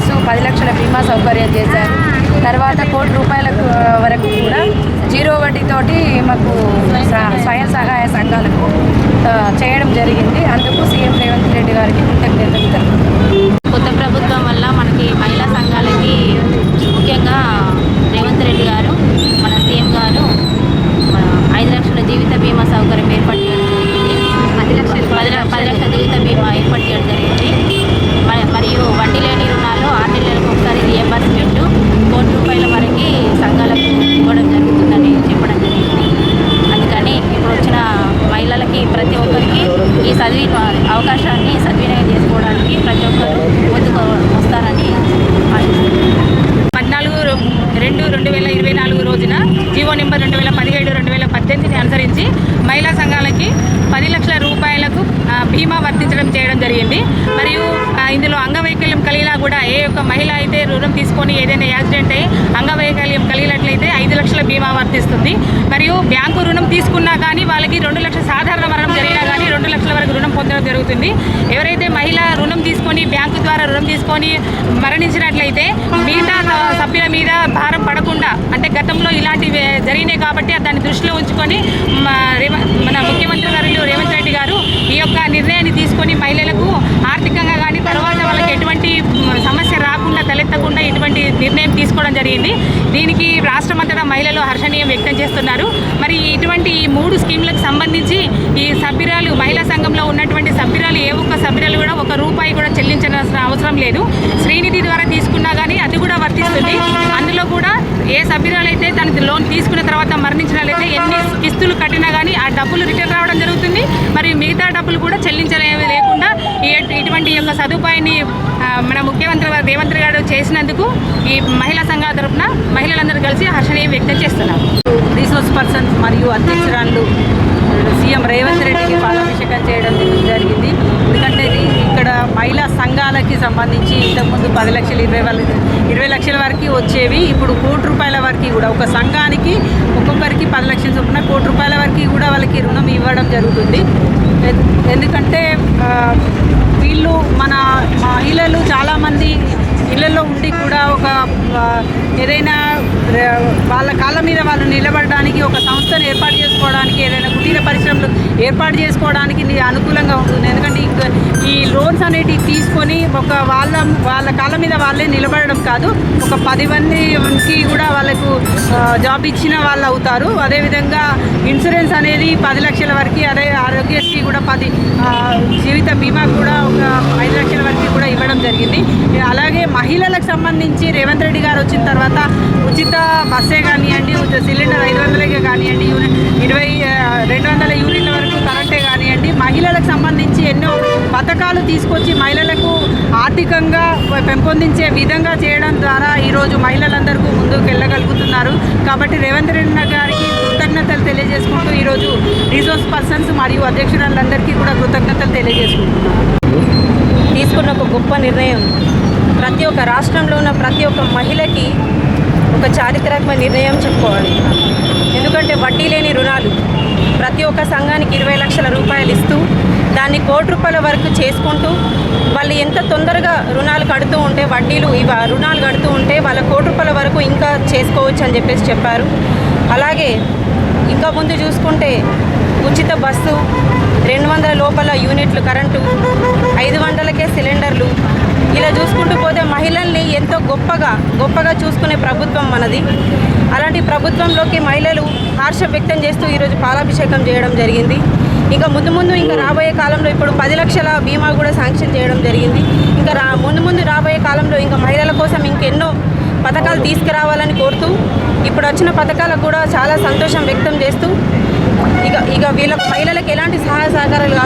Insurance పది లక్షల బీమా సౌకర్యం చేశారు. తర్వాత కోటి రూపాయల వరకు కూడా జీరో వడ్డీతోటి మాకు స్వయం సహాయ సంఘాలకు చేయడం జరిగింది. అందుకు సీఎం రేవంత్ రెడ్డి గారికి కృతజ్ఞతలు కొత్త ప్రభుత్వం నెంబర్ రెండు వేల పదిహేడు రెండు వేల పద్దెనిమిదిని అనుసరించి మహిళా సంఘాలకి పది లక్షల రూపాయలకు బీమా వర్తించడం చేయడం జరిగింది. మరియు ఇందులో అంగవైకల్యం కలిగినా కూడా ఏ ఒక్క మహిళ అయితే రుణం తీసుకొని ఏదైనా యాక్సిడెంట్ అయ్యి అంగవైకల్యం కలిగినట్లయితే ఐదు లక్షల బీమా వర్తిస్తుంది. మరియు బ్యాంకు రుణం తీసుకున్నా కానీ వాళ్ళకి రెండు లక్షల సాధారణ మరణం జరిగినా కానీ రెండు లక్షల వరకు రుణం పొందడం జరుగుతుంది. ఎవరైతే మహిళ రుణం తీసుకుని ద్వారా రుణం తీసుకొని మరణించినట్లయితే మిగతా సభ్యుల మీద భారం పడకుండా అంటే గతంలో ఇలాంటివి జరిగినాయి కాబట్టి దాన్ని దృష్టిలో ఉంచుకొని మన ముఖ్యమంత్రి గారు రేవంత్ రెడ్డి గారు ఈ యొక్క నిర్ణయాన్ని తీసుకొని మహిళలకు ఆర్థికంగా కానీ తర్వాత వాళ్ళకి ఎటువంటి మ, సమస్య రాకుండా తలెత్తకుండా ఇటువంటి నిర్ణయం తీసుకోవడం జరిగింది. దీనికి రాష్ట్రమంతటా మహిళలు హర్షణీయం వ్యక్తం చేస్తున్నారు. మరి ఇటువంటి ఈ మూడు స్కీమ్లకు సంబంధించి ఈ సభ్యురాలు మహిళా సంఘంలో ఉన్నటువంటి సభ్యురాలు ఏ ఒక్క సభ్యురాలు కూడా ఒక రూపాయి కూడా చెల్లించాల్సిన అవసరం లేదు. శ్రీనిధి ద్వారా తీసుకున్నా కానీ అది కూడా వర్తిస్తుంది. అందులో కూడా ఏ సభ్యురాలైతే తన లోన్ తీసుకున్న తర్వాత మరణించినట్లయితే ఎన్ని కిస్తులు కట్టినా కానీ ఆ డబ్బులు రిటర్న్ రావడం జరుగుతుంది. మరియు మిగతా డబ్బులు కూడా చెల్లించలేవి లేకుండా ఇటువంటి యొక్క సదుపాయాన్ని మన ముఖ్యమంత్రి గారు రేవంత్ గారు చేసినందుకు ఈ మహిళా సంఘాల తరపున మహిళలందరూ కలిసి హర్షణీయం వ్యక్తం చేస్తున్నారు. రీసోర్స్ పర్సన్స్ మరియు అధ్యక్షురాళ్ళు సీఎం రేవంత్ రెడ్డికి పాలాభిషేకం చేయడం జరిగింది. ఎందుకంటే ఇది ఇక్కడ మహిళా సంఘాలకి సంబంధించి ఇంతకుముందు పది లక్షలు ఇరవై ఇరవై లక్షల వరకు వచ్చేవి. ఇప్పుడు కోటి రూపాయల వరకు కూడా ఒక సంఘానికి ఒక్కొక్కరికి పది లక్షల చొప్పున కోటి రూపాయల వరకు కూడా వాళ్ళకి రుణం ఇవ్వడం జరుగుతుంది. ఎందుకంటే మహిళలు చాలామంది ఇళ్ళలో ఉండి కూడా ఒక ఏదైనా వాళ్ళ కాళ్ళ మీద వాళ్ళు నిలబడడానికి ఒక సంస్థను ఏర్పాటు చేసుకోవడానికి ఏదైనా కుటీర పరిశ్రమలు ఏర్పాటు చేసుకోవడానికి అనుకూలంగా ఉంటుంది. ఎందుకంటే ఈ లోన్స్ అనేటివి తీసుకొని ఒక వాళ్ళ వాళ్ళ కాళ్ళ మీద వాళ్ళే నిలబడడం కాదు ఒక పది మందికి కూడా వాళ్ళకు జాబ్ ఇచ్చిన వాళ్ళు అవుతారు. అదేవిధంగా ఇన్సూరెన్స్ అనేది పది లక్షల వరకు అదే ఆరోగ్యశ్రీ కూడా పది జీవిత బీమా కూడా ఒక ఐదు లక్షల వరకు ఇవ్వడం జరిగింది. అలాగే మహిళలకు సంబంధించి రేవంత్ రెడ్డి గారు వచ్చిన తర్వాత ఉచిత బస్సే కానివ్వండి ఉచిత సిలిండర్ ఐదు వందలకే కానివ్వండి యూనిట్ ఇరవై రెండు వందల యూనిట్ల వరకు కరెంటే కానివ్వండి మహిళలకు సంబంధించి ఎన్నో పథకాలు తీసుకొచ్చి మహిళలకు ఆర్థికంగా పెంపొందించే విధంగా చేయడం ద్వారా ఈరోజు మహిళలందరికీ ముందుకు వెళ్ళగలుగుతున్నారు. కాబట్టి రేవంత్ రెడ్డి గారికి కృతజ్ఞతలు తెలియజేసుకుంటూ ఈరోజు రిసోర్స్ పర్సన్స్ మరియు అధ్యక్షురాలందరికీ కూడా కృతజ్ఞతలు తెలియజేసుకుంటున్నాను తీసుకున్న ఒక గొప్ప నిర్ణయం. ప్రతి ఒక్క రాష్ట్రంలో ఉన్న ప్రతి ఒక్క మహిళకి ఒక చారిత్రాత్మక నిర్ణయం చెప్పుకోవాలి. ఎందుకంటే వడ్డీ లేని రుణాలు ప్రతి ఒక్క సంఘానికి ఇరవై లక్షల రూపాయలు ఇస్తూ దాన్ని కోటి రూపాయల వరకు చేసుకుంటూ వాళ్ళు ఎంత తొందరగా రుణాలు కడుతూ ఉంటే వడ్డీలు ఇవ రుణాలు కడుతూ ఉంటే వాళ్ళ కోటి రూపాయల వరకు ఇంకా చేసుకోవచ్చు అని చెప్పేసి చెప్పారు. అలాగే ఇంకా ముందు చూసుకుంటే ఉచిత బస్సు రెండు వందల లోపల యూనిట్లు కరెంటు ఐదు వందలకే సిలిండర్లు. ఇలా చూసుకుంటూ పోతే మహిళల్ని ఎంతో గొప్పగా గొప్పగా చూసుకునే ప్రభుత్వం మనది. అలాంటి ప్రభుత్వంలోకి మహిళలు హర్ష వ్యక్తం చేస్తూ ఈరోజు పాలాభిషేకం చేయడం జరిగింది. ఇంకా ముందు ముందు ఇంకా రాబోయే కాలంలో ఇప్పుడు పది లక్షల బీమా కూడా శాంక్షన్ చేయడం జరిగింది. ఇంకా రా ముందు ముందు రాబోయే కాలంలో ఇంకా మహిళల కోసం ఇంకెన్నో పథకాలు తీసుకురావాలని కోరుతూ ఇప్పుడు వచ్చిన పథకాలకు కూడా చాలా సంతోషం వ్యక్తం చేస్తూ ఇక ఇక వీళ్ళ మహిళ sacar el